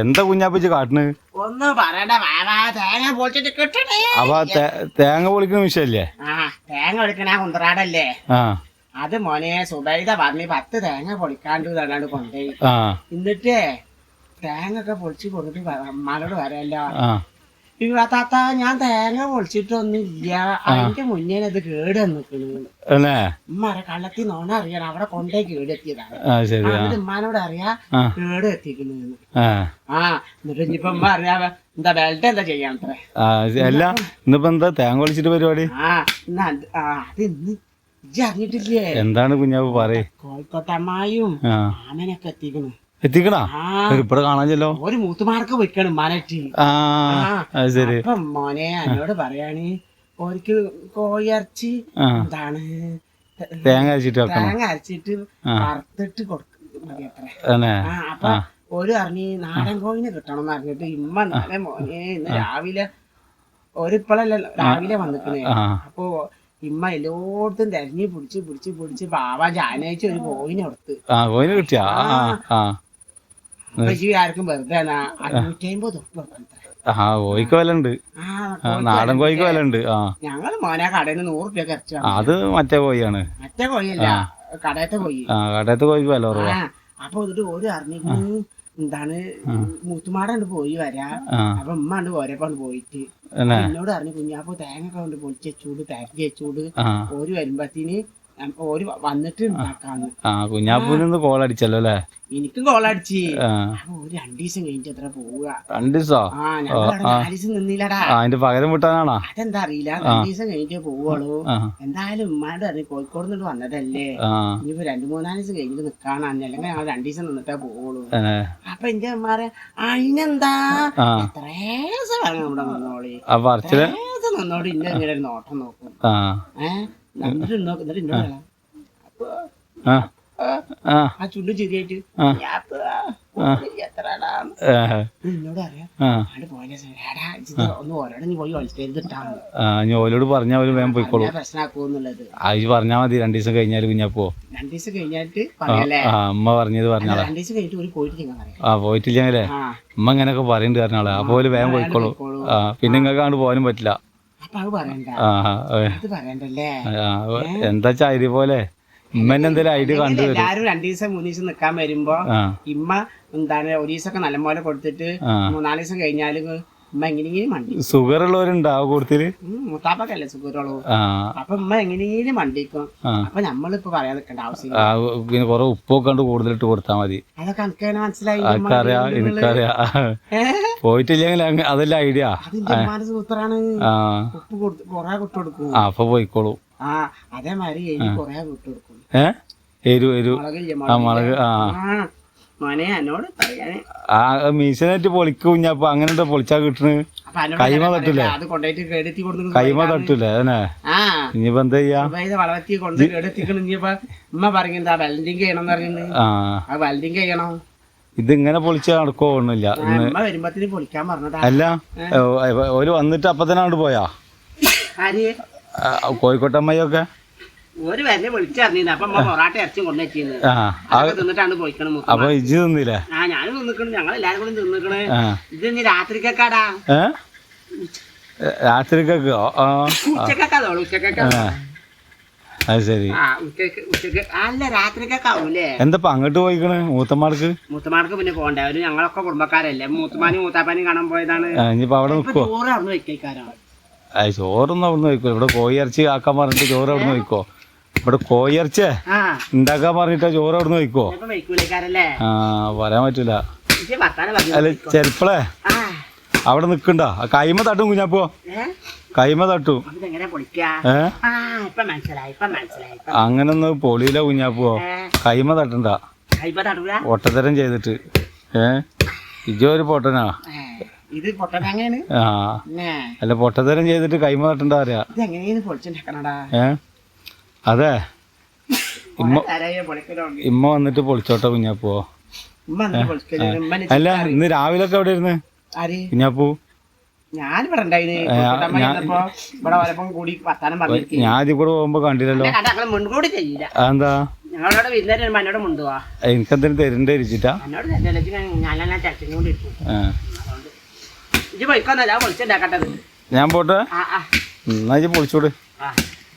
എന്താ കുഞ്ഞാപ്പിച്ച് കാട്ടണ്? ഒന്നും പറയണ്ട തേങ്ങ പൊളിച്ചിട്ട് കിട്ടണേ. അപ്പൊ തേങ്ങ പൊളിക്കുന്ന വിഷയല്ലേ? ആ തേങ്ങ പൊളിക്കണ കുന്തറാടല്ലേ? ആ. അത് മോനെ സുബൈദ പറഞ്ഞ് പത്ത് തേങ്ങ പൊളിക്കാണ്ട് തന്നാണ്ട് കൊണ്ടുപോയി. എന്നിട്ടേ തേങ്ങ ഒക്കെ പൊളിച്ച് കൊണ്ടിട്ട് അമ്മാനോട് വരല്ലോ താത്ത ഞാൻ തേങ്ങ പൊളിച്ചിട്ടൊന്നുമില്ല. അതിന്റെ മുന്നേ അത് കേട് ഉമ്മാരെ കള്ളത്തി നോണ അറിയണം. അവിടെ കൊണ്ടേ എന്നിട്ട് ഉമ്മാനോട് അറിയാ കേട് എത്തിക്കണെന്ന് ആ. ആ എന്നിട്ട് ഇനിയിപ്പൊ ഉമ്മ അറിയാ എന്താ ബെൽറ്റ് എന്താ ചെയ്യാൻ ആ അല്ല ഇന്നിപ്പോ എന്താ തേങ്ങ പൊളിച്ചിട്ട് പരിപാടി? ആ എന്നാ അത് ആ അത് ഇന്ന് ഇജ്ജ് അറിഞ്ഞിട്ടില്ലേ? എന്താണ് കുഞ്ഞാവ് പറയേ? കോഴിക്കോട്ടെ അമ്മായും ആ. ആമനൊക്കെ എത്തിക്കണു എത്തിക്കണാ? ആ. കാണാൻ കാണാഞ്ഞല്ലോ. ഒരു മൂത്തുമാർക്ക് വെക്കണം മനറ്റി ആ അത് ശരി. അപ്പം മോനെ എന്നോട് പറയാണ് ഓർക്ക് കോഴിയിറച്ചി ആ. എന്താണ് തേങ്ങ അരച്ചിട്ട് തേങ്ങ അരച്ചിട്ട് വറുത്തിട്ട് കൊടുക്കും. അപ്പൊ ഒരു അറിഞ്ഞ് നാടൻ കോഴിനെ കിട്ടണം എന്ന് അറിഞ്ഞിട്ട് ഇമ്മ നാളെ മോനെ ഇന്ന് രാവിലെ ഒരിപ്പളല്ല രാവിലെ വന്നിക്കണേ. അപ്പോ ഇമ്മ എല്ലായിടത്തും തെരഞ്ഞു പിടിച്ച് പിടിച്ച് പിടിച്ച് ബാബ ജാനയിച്ച് ഒരു കോഴിനെ കൊടുത്ത്. കോയിന് കിട്ടിയാ? ആർക്കും വെറുതെ അഞ്ഞൂറ്റി അമ്പത് ആ നാടൻ കോഴിക്ക് വില ഉണ്ട് ആ. ഞങ്ങൾ മോനെ കടയിൽ നിന്ന് നൂറ് രൂപ അത് മറ്റേ കോഴിയാണ്. മറ്റേ കോഴിയല്ല കടയത്തെ കോഴി. ആ കടയത്തെ കോഴിക്ക് വില കുറവാ. അപ്പൊ എന്നിട്ട് ഓര് അറിഞ്ഞിരുന്നു എന്താണ് മൂത്തുമാടണ്ട് പോയി വരാ. അപ്പൊ ഉമ്മ ഉണ്ട് പോരപ്പാണ്ട് പോയിട്ട് എന്നോട് അറിഞ്ഞു കുഞ്ഞാപ്പോ തേങ്ങ കൊണ്ട് പൊളിച്ചൂട് തേക്കി വെച്ചൂട്. ഓര് വരുമ്പത്തിന് ഓര് വന്നിട്ട് ആ കുഞ്ഞാപ്പൂനിന്ന് കോൾ അടിച്ചല്ലോ അല്ലേ? എനിക്കും ആ. അപ്പൊ ഒരു രണ്ടു ദിവസം കഴിഞ്ഞിട്ട് എത്ര പോവുക? രണ്ട് ദിവസോ നാല് ദിവസം നിന്നില്ലടാ. അതിന്റെ പകരം വിട്ടാനാണോ? അതെന്താ അറിയില്ല. രണ്ടു ദിവസം കഴിഞ്ഞിട്ടേ പോവുള്ളൂ. എന്തായാലും ഉമ്മാണ്ട് പറഞ്ഞു കോഴിക്കോട് നിന്ന് വന്നതല്ലേ? ഇനിയിപ്പോ രണ്ടു മൂന്നാൽ ദിവസം കഴിഞ്ഞിട്ട് നിക്കാണ് അല്ലെങ്കിൽ ഞങ്ങൾ രണ്ടു ദിവസം നിന്നിട്ടേ പോവുള്ളൂ. അപ്പൊ എന്റെ അമ്മാരെ അതിനെന്താ എത്രേ ദിവസം വേണം ഇവിടെ നിന്നോളി ദിവസം ഇന്ന ഇങ്ങനെ നോട്ടം നോക്കും. ആ. ഏഹ് എന്നിട്ട് നോക്ക് എന്നിട്ട് എന്നോട് അപ്പൊ ആ. ചുണ്ടു ഏ, എന്നോട് അറിയാം ഒന്ന് ഓരോടെ നീ പോയി ഞാൻ ഓലോട് പറഞ്ഞാൽ അവർ വേഗം പോയിക്കോളൂ. പ്രശ്നമാക്കൂന്നുള്ളത് പറഞ്ഞാൽ മതി രണ്ട് ദിവസം കഴിഞ്ഞാൽ കുഞ്ഞാപ്പോ രണ്ടു ദിവസം കഴിഞ്ഞിട്ട് അമ്മ പറഞ്ഞത് പറഞ്ഞാളെ. രണ്ടു ദിവസം കഴിഞ്ഞിട്ട് ഒരു പോയിട്ടില്ല ആ പോയിട്ടില്ലേ അമ്മ ഇങ്ങനെയൊക്കെ പറയുന്നുണ്ട് പറഞ്ഞാളെ. അപ്പൊ വേഗം പോയിക്കോളൂ. പോയിക്കോളൂ. ആ പിന്നെ നിങ്ങൾക്ക് അങ്ങോട്ട് പോകാനും പറ്റില്ല. എന്താ ചൈരി പോലെ? ഐഡിയ കണ്ടു എല്ലാരും രണ്ടു ദിവസം മൂന്ന് ദിവസം നിക്കാൻ വരുമ്പോ ഇമ്മ എന്താണ് ഒരു ദിവസമൊക്കെ നല്ലപോലെ കൊടുത്തിട്ട് മൂന്നാൽ ദിവസം കഴിഞ്ഞാൽ ഉമ്മ എങ്ങനെയെങ്കിലും മണ്ടി ഷുഗർ മുത്താപ്പക്കല്ലേ അപ്പൊ ഉമ്മ എങ്ങനെയെങ്കിലും മണ്ടിക്കും. ആ. അപ്പൊ നമ്മളിപ്പോ പറയാൻ നിൽക്കേണ്ട ആവശ്യമില്ല. പിന്നെ കൊറേ ഉപ്പൊക്കെ കണ്ട് കൂടുതലിട്ട് കൊടുത്താൽ മതി. അതൊക്കെ എനിക്ക് മനസ്സിലായി എനിക്കറിയാം. പോയിട്ടില്ലെങ്കിൽ അതല്ല ഐഡിയ. സൂത്രാണ് ഉപ്പ് കൊറേ അപ്പൊ പോയിക്കോളൂ. ആ അതേമാതിരി എരി കൊറേ വിട്ട് കൊടുക്കും ഏ? എരു എരു. ആ മുളക് മുളക് ആ. ആ. മോനെ എന്നോട് പറയാന്. ആ മീശനായിട്ട് പൊളിക്കും കുഞ്ഞപ്പോ അങ്ങനെ പൊളിച്ചാ കിട്ടണ്? കൈമ തട്ടില്ലേ? അത് കൊണ്ടുപോയിട്ട് കേടെത്തി കൊടുത്തു കൈമ തട്ടില്ലേ അതന്നെ? ഇനിയിപ്പോ എന്താ ചെയ്യാ? വളവത്തി കൊണ്ട് കേടെത്തിക്കണം ഇനിയിപ്പോ ഉമ്മ പറയുന്നത് വെൽഡിങ് ചെയ്യണം പറയുന്നത് ആ. ആ വെൽഡിങ് ചെയ്യണം. ഇത് ഇങ്ങനെ പൊളിച്ച് നടക്കോ ഒന്നുമില്ല. വരുമ്പത്തിന് പൊളിക്കാൻ പറഞ്ഞതാ. അല്ല ഒരു വന്നിട്ട് അപ്പൊ അങ്ങോട്ട് പോയാ? കോഴിക്കോട്ടമ്മയൊക്കെ? ഒരു വരെ അപ്പൊ ഇജ് പൊറാട്ട ഇറച്ചും കൊണ്ടുവച്ചിരുന്നു ആ. ആ, അതൊക്കെ തിന്നിട്ടാണ് പോയിക്കണം മൂത്ത അപ്പൊ ഇജ്ജ് തിന്നില്ലേ? ആ ഞാനും ഞങ്ങൾ എല്ലാരും കൂടി ഇത് ഇനി രാത്രിക്കാടാ ഉച്ചക്കാക്കാ ആ. അത് ശരി. അല്ല രാത്രിക്കാവൂലേ എന്താ അങ്ങോട്ട് പോയിക്കണ് മൂത്തമാർക്ക് മൂത്തമാർക്ക് പിന്നെ പോണ്ടേ അവർ ഞങ്ങളൊക്കെ കുടുംബക്കാരല്ലേ. മൂത്തമാനും മൂത്താപ്പാനും കാണാൻ പോയതാണ്. ഇനിയിപ്പോ അവിടെ നിൽക്കോ ചോറൊന്നും അവിടെ നിന്ന് വയ്ക്കോ ഇവിടെ കോഴിയിറച്ചി ആക്കാൻ പറഞ്ഞിട്ട് ചോറ് അവിടെ നിന്ന് വയ്ക്കോ ഇവിടെ കോയർച്ചേ ഉണ്ടാക്കാൻ പറഞ്ഞിട്ട് ചോറ് അവിടെ നിന്ന് ആ പറയാൻ പറ്റൂല. അല്ല ചെരുപ്പളേ. ആ. അവിടെ നിക്കണ്ട കൈമ തട്ടും കുഞ്ഞപ്പോ കൈമ തട്ടും. അങ്ങനൊന്നും പൊളിയില്ല കുഞ്ഞാപ്പോ കൈമ തട്ടണ്ട. ഒട്ടത്തരം ചെയ്തിട്ട്. ഏ? ഇജോ ഒരു പൊട്ടനാ? ആ. അല്ല പൊട്ടത്തരം ചെയ്തിട്ട് കൈമ തട്ടണ്ട അറിയാ. ഏ? അതെ. ഇമ്മ ഇമ്മ വന്നിട്ട് പൊളിച്ചോട്ടെ കുഞ്ഞാപ്പോ അല്ല ഇന്ന് രാവിലെ ഒക്കെ എവിടെ ഇരുന്ന്? കുഞ്ഞാപ്പൂ. ഞാൻ കൂടി പോകുമ്പോ കണ്ടില്ലല്ലോ. എന്താ എനിക്കെന്തെങ്കിലും തരണ്ടേ ഇരിച്ചിട്ടാ ഞാൻ പോട്ടെ? എന്നാ പൊളിച്ചോട്.